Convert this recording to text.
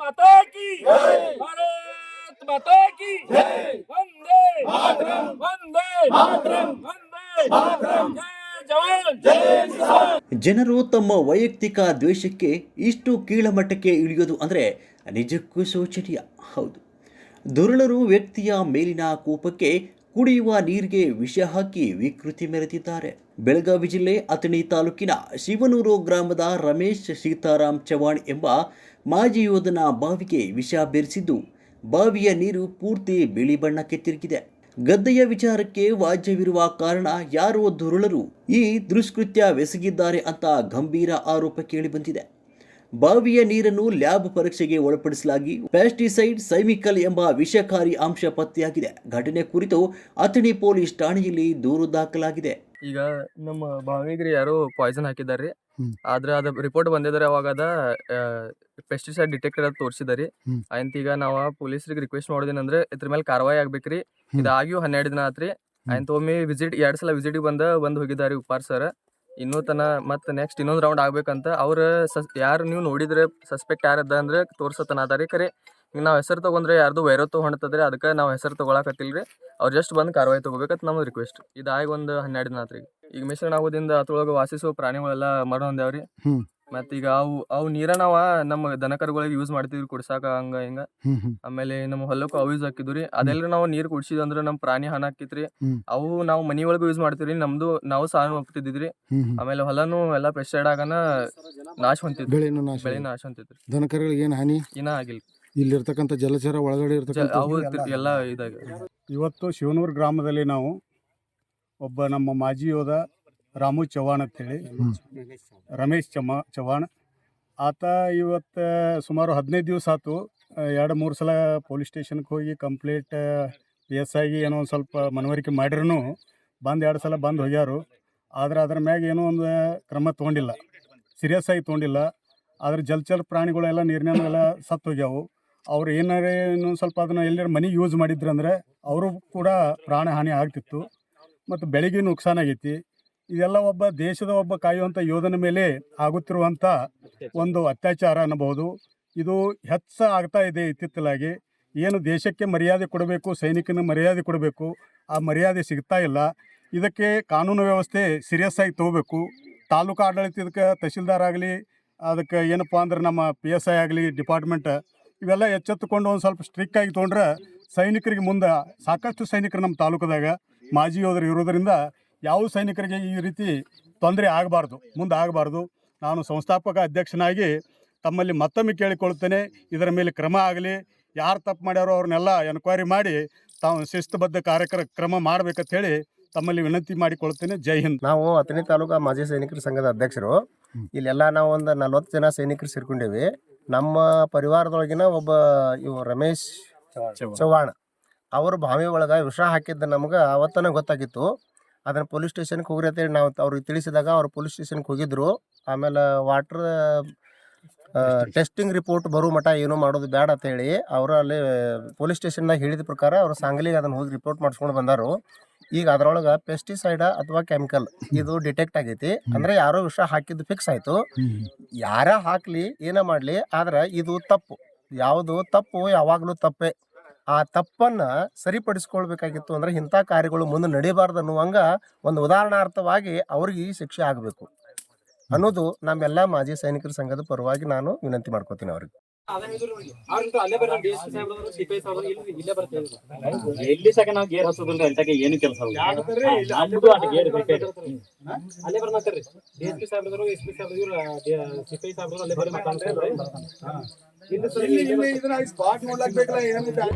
ಕಿ ಕಿ ವಂದೇ ವಂದೇ ವಂದೇ ಜನರು ತಮ್ಮ ವೈಯಕ್ತಿಕ ದ್ವೇಷಕ್ಕೆ ಇಷ್ಟು ಕೀಳಮಟ್ಟಕ್ಕೆ ಇಳಿಯೋದು ಅಂದರೆ ನಿಜಕ್ಕೂ ಶೋಚನೀಯ. ಹೌದು. ದುರುಳರು ವ್ಯಕ್ತಿಯ ಮೇಲಿನ ಕೋಪಕ್ಕೆ ಕುಡಿಯುವ ನೀರಿಗೆ ವಿಷ ಹಾಕಿ ವಿಕೃತಿ ಮೆರೆದಿದ್ದಾರೆ. ಬೆಳಗಾವಿ ಜಿಲ್ಲೆ ಅಥಣಿ ತಾಲೂಕಿನ ಶಿವನೂರು ಗ್ರಾಮದ ರಮೇಶ್ ಸೀತಾರಾಮ್ ಚವಾಣ್ ಎಂಬ ಮಾಜಿ ಯೋಧನ ಬಾವಿಗೆ ವಿಷ ಬೆರೆಸಿದ್ದು, ಬಾವಿಯ ನೀರು ಪೂರ್ತಿ ಬಿಳಿ ಬಣ್ಣಕ್ಕೆ ತಿರುಗಿದೆ. ಗದ್ದೆಯ ವಿಚಾರಕ್ಕೆ ವಾಜ್ಯವಿರುವ ಕಾರಣ ಯಾರೋ ದುರುಳರು ಈ ದುಷ್ಕೃತ್ಯವೆಸಗಿದ್ದಾರೆ ಅಂತ ಗಂಭೀರ ಆರೋಪ ಕೇಳಿಬಂದಿದೆ. ಬಾವಿಯ ನೀರನ್ನು ಲ್ಯಾಬ್ ಪರೀಕ್ಷೆಗೆ ಒಳಪಡಿಸಲಾಗಿ ಪ್ಯಾಸ್ಟಿಸೈಡ್ ಸೈಮಿಕಲ್ ಎಂಬ ವಿಷಕಾರಿ ಅಂಶ ಪತ್ತೆಯಾಗಿದೆ. ಘಟನೆ ಕುರಿತು ಅಥಣಿ ಪೊಲೀಸ್ ಠಾಣೆಯಲ್ಲಿ ದೂರು ದಾಖಲಾಗಿದೆ. ಈಗ ನಮ್ಮ ಬಾವಿಗ್ರಿ ಯಾರೋ ಪಾಯ್ಸನ್ ಹಾಕಿದ್ದಾರೆ. ಆದ್ರೆ ಅದ ರಿಪೋರ್ಟ್ ಬಂದಿದ್ರೆ ಅವಾಗ ಅದ ಪೆಸ್ಟಿಸೈಡ್ ಡಿಟೆಕ್ಟರ್ ಅಂತ ತೋರಿಸಿದಾರಿ. ಆಯ್ತು ಈಗ ನಾವು ಪೊಲೀಸರಿಗೆ ರಿಕ್ವೆಸ್ಟ್ ಮಾಡೋದೇನಂದ್ರೆ ಇದ್ರ ಮೇಲೆ ಕಾರ್ವಾಯಿ ಆಗ್ಬೇಕ್ರಿ. ಇದಾಗಿಯೂ ಹನ್ನೆರಡು ದಿನ ಆತ್ರಿ. ಆಯ್ತು ಒಮ್ಮೆ ವಿಸಿಟ್ ಎರಡ್ ಸಲ ವಿಸಿಟ್ ಬಂದ ಬಂದ್ ಹೋಗಿದಾರಿ ಉಪಾರ್ ಸರ್ ಇನ್ನೂ ತನ ಮತ್ತೆ ನೆಕ್ಸ್ಟ್ ಇನ್ನೊಂದು ರೌಂಡ್ ಆಗ್ಬೇಕಂತ ಅವ್ರ ಸಸ್ ಯಾರು ನೀವು ನೋಡಿದ್ರೆ ಸಸ್ಪೆಕ್ಟ್ ಯಾರದ ಅಂದ್ರೆ ತೋರ್ಸತನ ರೀ ಕರೆ, ಈಗ ನಾವು ಹೆಸರು ತಗೊಂಡ್ರೆ ಯಾರ್ದು ವೈರತ್ತು ಹೊಣತದ್ರೆ ಅದಕ್ಕೆ ನಾವು ಹೆಸರು ತಗೊಳಕತ್ತಿಲ್ರಿ. ಅವ್ರು ಜಸ್ಟ್ ಬಂದು ಕಾರ್ವಾಯಿ ತಗೋಬೇಕಂತ ನಮ್ದು ರಿಕ್ವೆಸ್ಟ್ ಇದಾಗಿ ಒಂದು ಹನ್ನೆರಡು ದಿನ ಈಗ ಮಿಶ್ರಣ ಆಗೋದಿಂದ ಅದ್ರೊಳಗೆ ವಾಸಿಸುವ ಪ್ರಾಣಿಗಳೆಲ್ಲ ಮರ ಹೊಂದ್ಯಾವ್ರಿ. ಹ್ಮ್. ಮತ್ತ್ ಈಗ ಅವು ಅವು ನೀರ ನಾವ ನಮ್ಮ ದನಕರುಗಳಿಗೆ ಯೂಸ್ ಮಾಡ್ತಿದ್ವಿ ಕುಡ್ಸಾಕ ಹಂಗ ಹಿಂಗ. ಹ್ಮ್ ಹ್ಮ್. ಆಮೇಲೆ ನಮ್ಮ ಹೊಲಕ್ಕ ಅವು ಯೂಸ್ ಹಾಕಿದ್ರಿ ಅದೆಲ್ಲ ನಾವು ನೀರ್ ಕುಡ್ಸಿದ್ ಅಂದ್ರ ನಮ್ಮ ಪ್ರಾಣಿ ಹಾನಿ ಆಕಿತ್ರಿ ಹ್ಮ್. ಅವು ನಾವು ಮನಿ ಒಳಗೂ ಯೂಸ್ ಮಾಡ್ತೀವ್ರಿ. ನಮ್ದು ನಾವು ಸಾನು ಹೋಗ್ತಿದ್ರಿ ಹ್ಮ್ ಹ್ಮ್. ಆಮೇಲೆ ಹೊಲನು ಎಲ್ಲ ಪೆಸ್ಟೈಡ್ ಆಗನ ನಾಶ ಹೊಂತಿದ್ವಿ ಬೆಳೆನೂ ನಾಶ ಬೆಳೆ ನಾಶ ಹೊಂತಿದ್ರಿ ದನಕರುಗಳಿಗೆ ಏನು ಹಾನಿ? ಇನ್ನ ಆಗಿಲ್ಲ. ಇಲ್ಲಿರ್ತಕ್ಕಂಥ ಜಲಚರ ಒಳಗಡೆ ಇರ್ತಕ್ಕಂಥ ಅವು ತಿ- ಎಲ್ಲ ಇದಾಗ ಇವತ್ತು ಶಿವನೂರು ಗ್ರಾಮದಲ್ಲಿ ನಾವು ಒಬ್ಬ ನಮ್ಮ ಮಾಜಿ ಯೋಧ ರಾಮು ಚವ್ಹಾಣ್ ಅಂತೇಳಿ. ರಮೇಶ್ ಚಮ್ಮ ಚವ್ಹಾಣ್. ಆತ ಇವತ್ತು ಸುಮಾರು ಹದಿನೈದು ದಿವಸ ಆತು. ಎರಡು ಮೂರು ಸಲ ಪೊಲೀಸ್ ಸ್ಟೇಷನ್ಗೆ ಹೋಗಿ ಕಂಪ್ಲೇಂಟ್ ಪಿ ಎಸ್ ಐಗೆ ಏನೋ ಒಂದು ಸ್ವಲ್ಪ ಮನವರಿಕೆ ಮಾಡಿರೂ ಬಂದು ಎರಡು ಸಲ ಬಂದು ಹೋಗ್ಯಾರು. ಆದ್ರೆ ಅದ್ರ ಮ್ಯಾಗ ಏನೋ ಒಂದು ಕ್ರಮ ತೊಗೊಂಡಿಲ್ಲ. ಸೀರಿಯಸ್ ಆಗಿ ತೊಗೊಂಡಿಲ್ಲ. ಆದ್ರೆ ಜಲಚರ ಪ್ರಾಣಿಗಳೆಲ್ಲ ನೀರಿನಾಗೆಲ್ಲ ಸತ್ತು ಹೋಗ್ಯಾವು. ಅವ್ರು ಏನಾರೇ ಇನ್ನೊಂದು ಸ್ವಲ್ಪ ಅದನ್ನು ಎಲ್ಲರ ಮನೆಗೆ ಯೂಸ್ ಮಾಡಿದ್ರು ಅಂದರೆ ಅವರು ಕೂಡ ಪ್ರಾಣ ಹಾನಿ ಆಗ್ತಿತ್ತು. ಮತ್ತು ಬೆಳಗ್ಗೆ ನುಕ್ಸಾನ್ ಆಗೈತಿ. ಇದೆಲ್ಲ ಒಬ್ಬ ದೇಶದ ಒಬ್ಬ ಕಾಯುವಂಥ ಯೋಧನ ಮೇಲೆ ಆಗುತ್ತಿರುವಂಥ ಒಂದು ಅತ್ಯಾಚಾರ ಅನ್ನಬಹುದು. ಇದು ಹೆಚ್ಚ ಆಗ್ತಾ ಇದೆ ಇತ್ತಿತ್ತಲಾಗಿ. ಏನು ದೇಶಕ್ಕೆ ಮರ್ಯಾದೆ ಕೊಡಬೇಕು, ಸೈನಿಕನ ಮರ್ಯಾದೆ ಕೊಡಬೇಕು, ಆ ಮರ್ಯಾದೆ ಸಿಗ್ತಾ ಇಲ್ಲ. ಇದಕ್ಕೆ ಕಾನೂನು ವ್ಯವಸ್ಥೆ ಸೀರಿಯಸ್ ಆಗಿ ತಗೋಬೇಕು. ತಾಲೂಕು ಆಡಳಿತಕ್ಕೆ ತಹಶೀಲ್ದಾರ್ ಆಗಲಿ, ಅದಕ್ಕೆ ಏನಪ್ಪ ಅಂದ್ರೆ ನಮ್ಮ ಪಿ ಎಸ್ ಐ ಆಗಲಿ, ಡಿಪಾರ್ಟ್ಮೆಂಟ್, ಇವೆಲ್ಲ ಎಚ್ಚೆತ್ತುಕೊಂಡು ಒಂದು ಸ್ವಲ್ಪ ಸ್ಟ್ರಿಕ್ ಆಗಿ ತೊಗೊಂಡ್ರೆ ಸೈನಿಕರಿಗೆ ಮುಂದೆ ಸಾಕಷ್ಟು ಸೈನಿಕರು ನಮ್ಮ ತಾಲೂಕದಾಗ, ಮಾಜಿ ಯೋಧರು ಇರೋದರಿಂದ ಯಾವ ಸೈನಿಕರಿಗೆ ಈ ರೀತಿ ತೊಂದರೆ ಆಗಬಾರ್ದು ಮುಂದೆ ಆಗಬಾರ್ದು ನಾನು ಸಂಸ್ಥಾಪಕ ಅಧ್ಯಕ್ಷನಾಗಿ ತಮ್ಮಲ್ಲಿ ಮತ್ತೊಮ್ಮೆ ಕೇಳಿಕೊಳ್ಳುತ್ತೇನೆ ಇದರ ಮೇಲೆ ಕ್ರಮ ಆಗಲಿ ಯಾರು ತಪ್ಪು ಮಾಡ್ಯಾರೋ ಅವ್ರನ್ನೆಲ್ಲ ಎನ್ಕ್ವೈರಿ ಮಾಡಿ ತಾವು ಶಿಸ್ತುಬದ್ಧ ಕಾರ್ಯಕ್ರ ಕ್ರಮ ಮಾಡ್ಬೇಕಂತ ಹೇಳಿ ತಮ್ಮಲ್ಲಿ ವಿನಂತಿ ಮಾಡಿಕೊಳ್ತೇನೆ ಜೈ ಹಿಂದ್. ನಾವು ಅಥಣಿ ತಾಲೂಕು ಮಾಜಿ ಸೈನಿಕರ ಸಂಘದ ಅಧ್ಯಕ್ಷರು. ಇಲ್ಲೆಲ್ಲ ನಾವು ಒಂದು ನಲ್ವತ್ತು ಜನ ಸೈನಿಕರು ಸೇರ್ಕೊಂಡೇವಿ. ನಮ್ಮ ಪರಿವಾರದೊಳಗಿನ ಒಬ್ಬ ಇವು ರಮೇಶ್ ಚವ್ಹಾಣ್. ಅವರು ಬಾವಿ ಒಳಗೆ ವಿಷ ಹಾಕಿದ್ದ ನಮ್ಗೆ ಅವತ್ತನ ಗೊತ್ತಾಗಿತ್ತು. ಅದನ್ನು ಪೊಲೀಸ್ ಸ್ಟೇಷನ್ಗೆ ಹೋಗ್ರಿ ಅಂತೇಳಿ ನಾವು ಅವ್ರಿಗೆ ತಿಳಿಸಿದಾಗ ಅವ್ರು ಪೊಲೀಸ್ ಸ್ಟೇಷನ್ಗೆ ಹೋಗಿದ್ರು. ಆಮೇಲೆ ವಾಟ್ರ್ ಟೆಸ್ಟಿಂಗ್ ರಿಪೋರ್ಟ್ ಬರೋ ಮಟ್ಟ ಏನೂ ಮಾಡೋದು ಬೇಡ ಅಂತೇಳಿ ಅವರು ಅಲ್ಲಿ ಪೊಲೀಸ್ ಸ್ಟೇಷನ್ದಾಗ ಹೇಳಿದ ಪ್ರಕಾರ ಅವರು ಸಾಂಗ್ಲಿಗೆ ಅದನ್ನು ಹೋಗಿ ರಿಪೋರ್ಟ್ ಮಾಡಿಸ್ಕೊಂಡು ಬಂದರು. ಈಗ ಅದರೊಳಗೆ ಪೆಸ್ಟಿಸೈಡ ಅಥವಾ ಕೆಮಿಕಲ್ ಇದು ಡಿಟೆಕ್ಟ್ ಆಗೈತಿ. ಅಂದ್ರೆ ಯಾರೋ ವಿಷ ಹಾಕಿದ್ದು ಫಿಕ್ಸ್ ಆಯ್ತು. ಯಾರ ಹಾಕ್ಲಿ ಏನೇ ಮಾಡ್ಲಿ ಆದ್ರೆ ಇದು ತಪ್ಪು. ಯಾವುದು ತಪ್ಪು ಯಾವಾಗಲೂ ತಪ್ಪೇ. ಆ ತಪ್ಪನ್ನ ಸರಿಪಡಿಸ್ಕೊಳ್ಬೇಕಾಗಿತ್ತು ಅಂದ್ರೆ ಇಂಥ ಕಾರ್ಯಗಳು ಮುಂದೆ ನಡೀಬಾರ್ದು ಅನ್ನುವಂಗ ಒಂದು ಉದಾಹರಣಾರ್ಥವಾಗಿ ಅವ್ರಿಗೆ ಈ ಶಿಕ್ಷೆ ಆಗಬೇಕು. ಅನ್ನೋದು ನಮ್ಮೆಲ್ಲ ಮಾಜಿ ಸೈನಿಕರ ಸಂಘದ ಪರವಾಗಿ ನಾನು ವಿನಂತಿ ಮಾಡ್ಕೋತೀನಿ ಅವ್ರಿಗೆ. ಎಲ್ಲಿ ಸಕ ನಾವು ಗೇರ್ ಹಚ್ಚೋದಿಲ್ರಿ ಅಂತಕ್ಕೆ ಏನು ಕೆಲಸ ನಮ್ದು ಅಟ್ ಗೇರ್ ಬೇಕೇ ಅಲ್ಲೇ ಬರ್ಮಾತಾರ್ರಿ ಡಿ ಎಸ್ ಪಿ ಸಾಹೇಬ್ರದ್ರು ಎಸ್ ಪಿ ಸಾಹೇಬ್ರು, ಇವ್ರು ಸಿಪಿ ಸಾಹೇಬ್ರು ಅಲ್ಲೇ ಬರೀ ಮಾತಾಡ್ತಾರೆ ಇಲ್ಲಿ ಸರ್ ಇಲ್ಲಿ ಇಲ್ಲಿ ಇದನ್ನ ಸ್ಪಾಟ್ ನೋಡ್ಲಾಕ್ ಬೇಕಲ್ಲ ಏನಿದೆ